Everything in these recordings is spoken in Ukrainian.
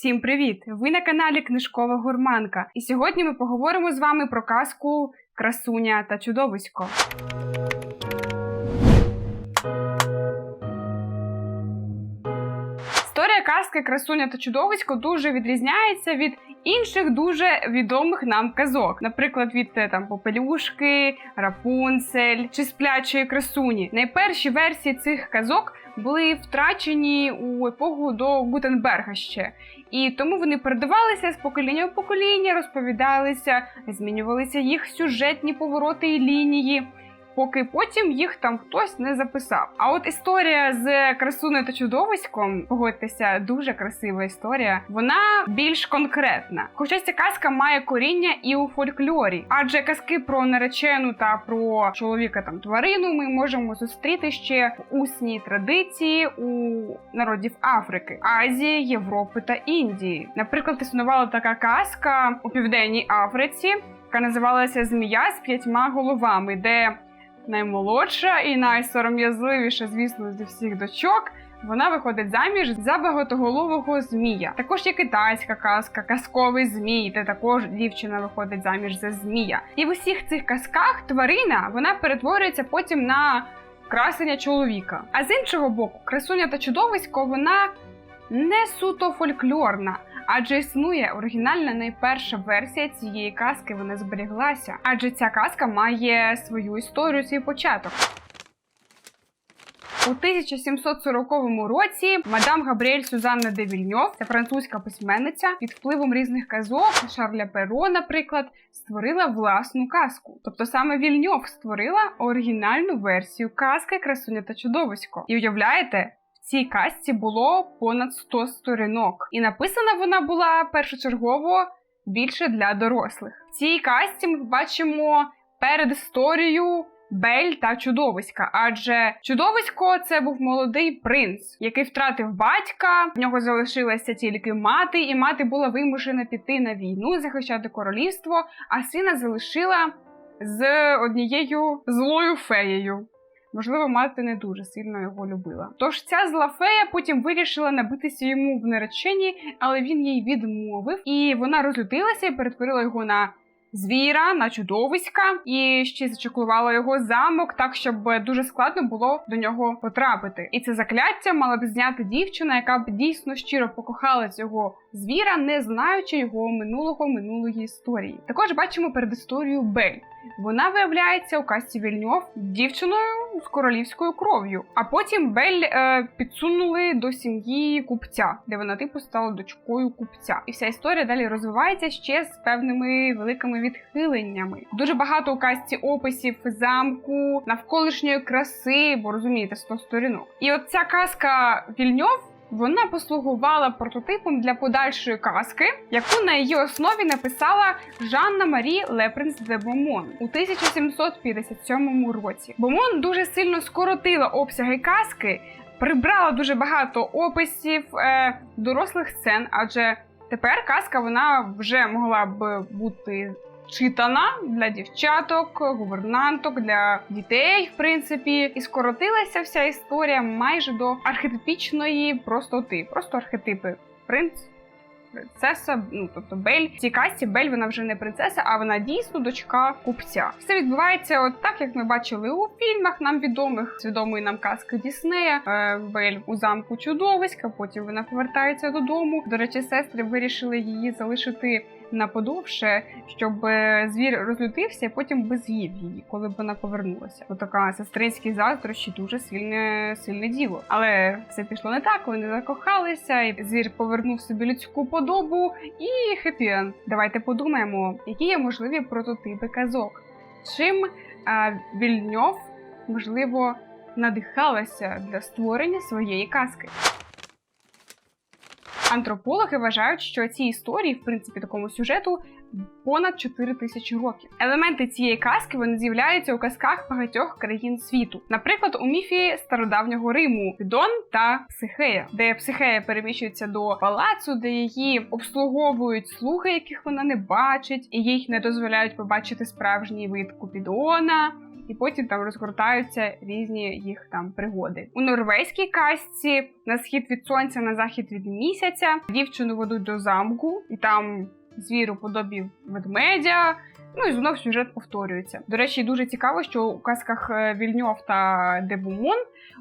Всім привіт! Ви на каналі Книжкова Гурманка. І сьогодні ми поговоримо з вами про казку Красуня та чудовисько. Історія казки Красуня та чудовисько дуже відрізняється від інших дуже відомих нам казок, наприклад, від е, там Попелюшки, Рапунцель чи Сплячої красуні. Найперші версії цих казок були втрачені у епоху до Гутенберга ще. І тому вони передавалися з покоління в покоління, розповідалися, змінювалися їх сюжетні повороти і лінії. Поки потім їх там хтось не записав. А от історія з красуною та чудовиськом, погодьтеся, дуже красива історія. Вона більш конкретна. Хоча ця казка має коріння і у фольклорі, адже казки про наречену та про чоловіка там тварину ми можемо зустріти ще в усній традиції у народів Африки, Азії, Європи та Індії. Наприклад, існувала така казка у південній Африці, яка називалася Змія з п'ятьма головами, де наймолодша і найсором'язливіша, звісно, зі всіх дочок. Вона виходить заміж за багатоголового змія. Також є китайська казка, казковий змій, де також дівчина виходить заміж за змія. І в усіх цих казках тварина вона перетворюється потім на красення чоловіка. А з іншого боку, красуня та чудовисько вона не суто фольклорна. Адже існує оригінальна найперша версія цієї казки, вона зберіглася. Адже ця казка має свою історію, свій початок. У 1740 році мадам Габріель Сюзанна де Вільньов, це французька письменниця, під впливом різних казок Шарля Перо, наприклад, створила власну казку. Тобто саме Вільньов створила оригінальну версію казки Красуня та чудовисько. І уявляєте, цій казці було понад 100 сторінок, і написана вона була першочергово більше для дорослих. В цій казці ми бачимо передісторію Бель та чудовиська, адже чудовисько це був молодий принц, який втратив батька. В нього залишилася тільки мати, і мати була вимушена піти на війну, захищати королівство, а сина залишила з однією злою феєю. Можливо, мати не дуже сильно його любила. Тож ця зла фея потім вирішила набитися йому в нареченні, але він їй відмовив, і вона розлютилася і перетворила його на звіра, на чудовиська, і ще зачеклувала його замок, так щоб дуже складно було до нього потрапити. І це закляття мала б зняти дівчина, яка б дійсно щиро покохала цього звіра, не знаючи його минулого минулої історії. Також бачимо перед історією Бель. Вона виявляється у касті Вільньов дівчиною з королівською кров'ю. А потім Бель е, підсунули до сім'ї купця, де вона типу стала дочкою купця. І вся історія далі розвивається ще з певними великими відхиленнями. Дуже багато у касті описів замку, навколишньої краси, бо розумієте, 100 сторінок. І от ця казка Вільньов. Вона послугувала прототипом для подальшої казки, яку на її основі написала Жанна Марі Лепринс де Бомон у 1757 році. Бомон дуже сильно скоротила обсяги казки, прибрала дуже багато описів е, дорослих сцен, адже тепер казка вона вже могла б бути читана для дівчаток, гувернанток, для дітей, в принципі, і скоротилася вся історія майже до архетипічної простоти. Просто архетипи. Принц, принцеса, ну тобто Бель. В цій касті Бель вона вже не принцеса, а вона дійсно дочка купця. Все відбувається от так, як ми бачили у фільмах, нам відомих з відомої нам казки Діснея. Е, Бель у замку чудовиська. Потім вона повертається додому. До речі, сестри вирішили її залишити на подовше, щоб е, звір розлютився, і потім би з'їв її, коли б вона повернулася. Отака сестринські заздрощі дуже сильне сильне діло. Але все пішло не так, вони закохалися, і звір повернув собі людську подобу і хеппі-енд. Давайте подумаємо, які є можливі прототипи казок. Чим а, Вільньов можливо надихалася для створення своєї казки. Антропологи вважають, що ці історії, в принципі, такому сюжету понад 4 тисячі років. Елементи цієї казки вони з'являються у казках багатьох країн світу, наприклад, у міфі стародавнього Риму Підон та Психея, де Психея переміщується до палацу, де її обслуговують слуги, яких вона не бачить, і їй не дозволяють побачити справжній вид Купідона. І потім там розгортаються різні їх там пригоди. У норвезькій казці на схід від сонця, на захід від місяця дівчину ведуть до замку, і там звір у подобі ведмедя. Ну і знов сюжет повторюється. До речі, дуже цікаво, що у казках е, Вільньов та Дебумон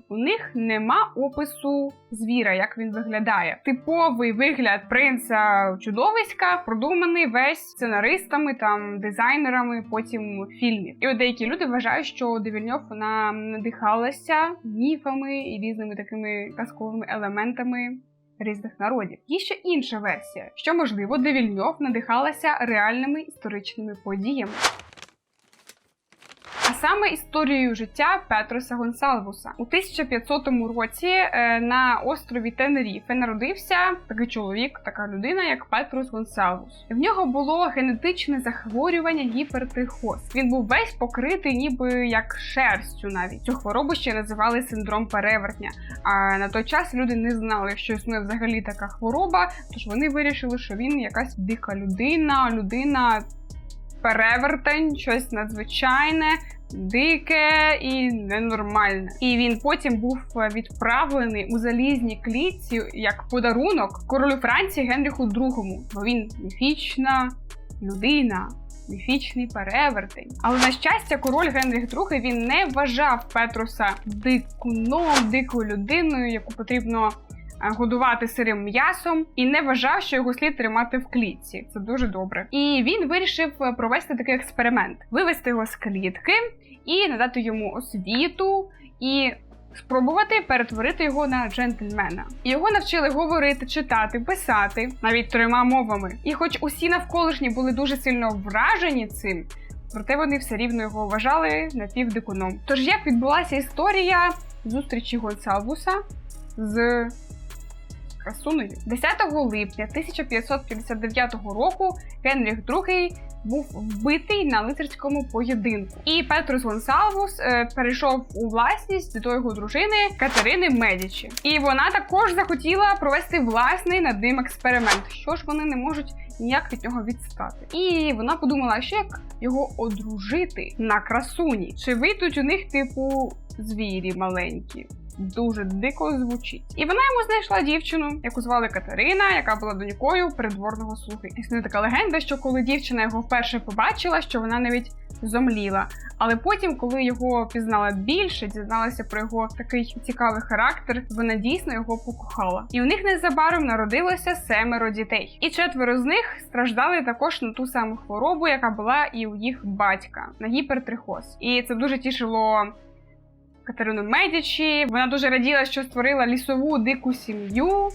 у них нема опису звіра, як він виглядає. Типовий вигляд принца чудовиська продуманий весь сценаристами, там дизайнерами, потім фільмів. І от деякі люди вважають, що Девільньов вона надихалася міфами і різними такими казковими елементами. Різних народів. Є ще інша версія, що можливо Девільньов надихалася реальними історичними подіями саме історією життя Петроса Гонсалвуса. У 1500 році е, на острові Тенеріфе народився такий чоловік, така людина, як Петрос Гонсалвус. В нього було генетичне захворювання гіпертихоз. Він був весь покритий, ніби як шерстю. Навіть цю хворобу ще називали синдром перевертня. А на той час люди не знали, що існує взагалі така хвороба, тож вони вирішили, що він якась дика людина, людина. Перевертень, щось надзвичайне, дике і ненормальне. І він потім був відправлений у залізній клітці як подарунок королю Франції Генріху II, бо він міфічна людина. Міфічний перевертень. Але на щастя, король Генріх II він не вважав Петруса дикуном, дикою людиною, яку потрібно годувати сирим м'ясом і не вважав, що його слід тримати в клітці. Це дуже добре. І він вирішив е, провести такий експеримент: вивести його з клітки і надати йому освіту і. Спробувати перетворити його на джентльмена. Його навчили говорити, читати, писати навіть трьома мовами. І, хоч усі навколишні були дуже сильно вражені цим, проте вони все рівно його вважали напівдикуном. Тож як відбулася історія зустрічі Гонсалвуса з красунею. 10 липня 1559 року Генріх II був вбитий на лицарському поєдинку. І Петрус Гонсалвус е, перейшов у власність до його дружини Катерини Медічі. І вона також захотіла провести власний над ним експеримент. Що ж вони не можуть ніяк від нього відстати. І вона подумала, що як його одружити на красуні. Чи вийдуть у них типу звірі маленькі? Дуже дико звучить. І вона йому знайшла дівчину, яку звали Катерина, яка була донькою придворного слуги. Існує така легенда, що коли дівчина його вперше побачила, що вона навіть зомліла. Але потім, коли його пізнала більше, дізналася про його такий цікавий характер, вона дійсно його покохала. І у них незабаром народилося семеро дітей. І четверо з них страждали також на ту саму хворобу, яка була і у їх батька на гіпертрихоз. І це дуже тішило Катерину Медічі. Вона дуже раділа, що створила лісову дику сім'ю.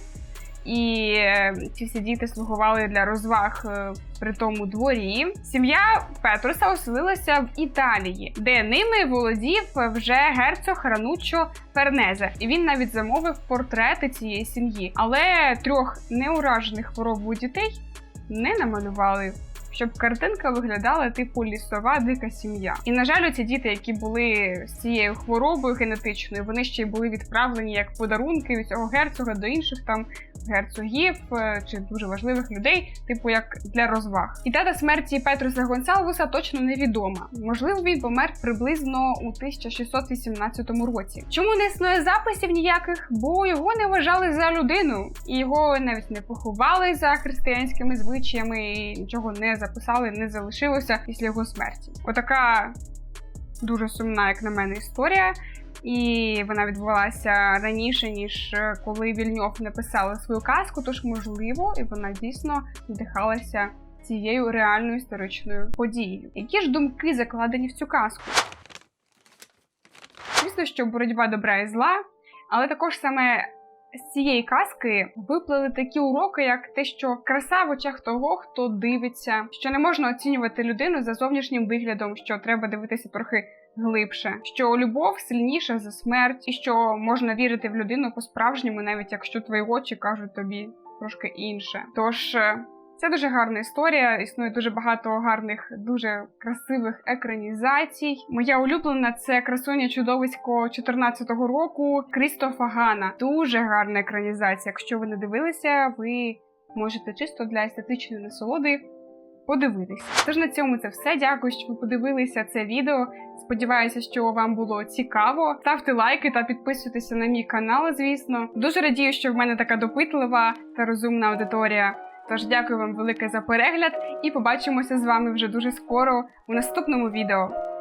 І е, ці всі діти слугували для розваг е, при тому дворі. Сім'я Петруса оселилася в Італії, де ними володів вже герцог Рануччо Фернезе. І він навіть замовив портрети цієї сім'ї. Але трьох неуражених хворобою дітей не намалювали щоб картинка виглядала типу лісова дика сім'я. І на жаль, ці діти, які були з цією хворобою генетичною, вони ще й були відправлені як подарунки від цього герцога до інших там герцогів е, чи дуже важливих людей, типу як для розваг. І дата смерті Петруса Гонсалвуса точно невідома. Можливо, він помер приблизно у 1618 році. Чому не існує записів ніяких? Бо його не вважали за людину, і його навіть не поховали за християнськими звичаями, і нічого не записали, не залишилося після його смерті. Отака дуже сумна, як на мене, історія. І вона відбувалася раніше, ніж е, коли Вільньов написали свою казку, тож можливо, і вона дійсно надихалася цією реальною історичною подією. Які ж думки закладені в цю казку? Звісно, що боротьба добра і зла, але також саме з цієї казки виплили такі уроки, як те, що краса в очах того, хто дивиться, що не можна оцінювати людину за зовнішнім виглядом, що треба дивитися трохи глибше, що любов сильніша за смерть, і що можна вірити в людину по-справжньому, навіть якщо твої очі кажуть тобі трошки інше. Тож. Це дуже гарна історія. Існує дуже багато гарних, дуже красивих екранізацій. Моя улюблена це красуня чудовисько 14-го року Крістофа Гана. Дуже гарна екранізація. Якщо ви не дивилися, ви можете чисто для естетичної насолоди подивитися. Тож на цьому це все. Дякую, що ви подивилися це відео. Сподіваюся, що вам було цікаво. Ставте лайки та підписуйтеся на мій канал. Звісно, дуже радію, що в мене така допитлива та розумна аудиторія. Тож дякую вам велике за перегляд і побачимося з вами вже дуже скоро у наступному відео.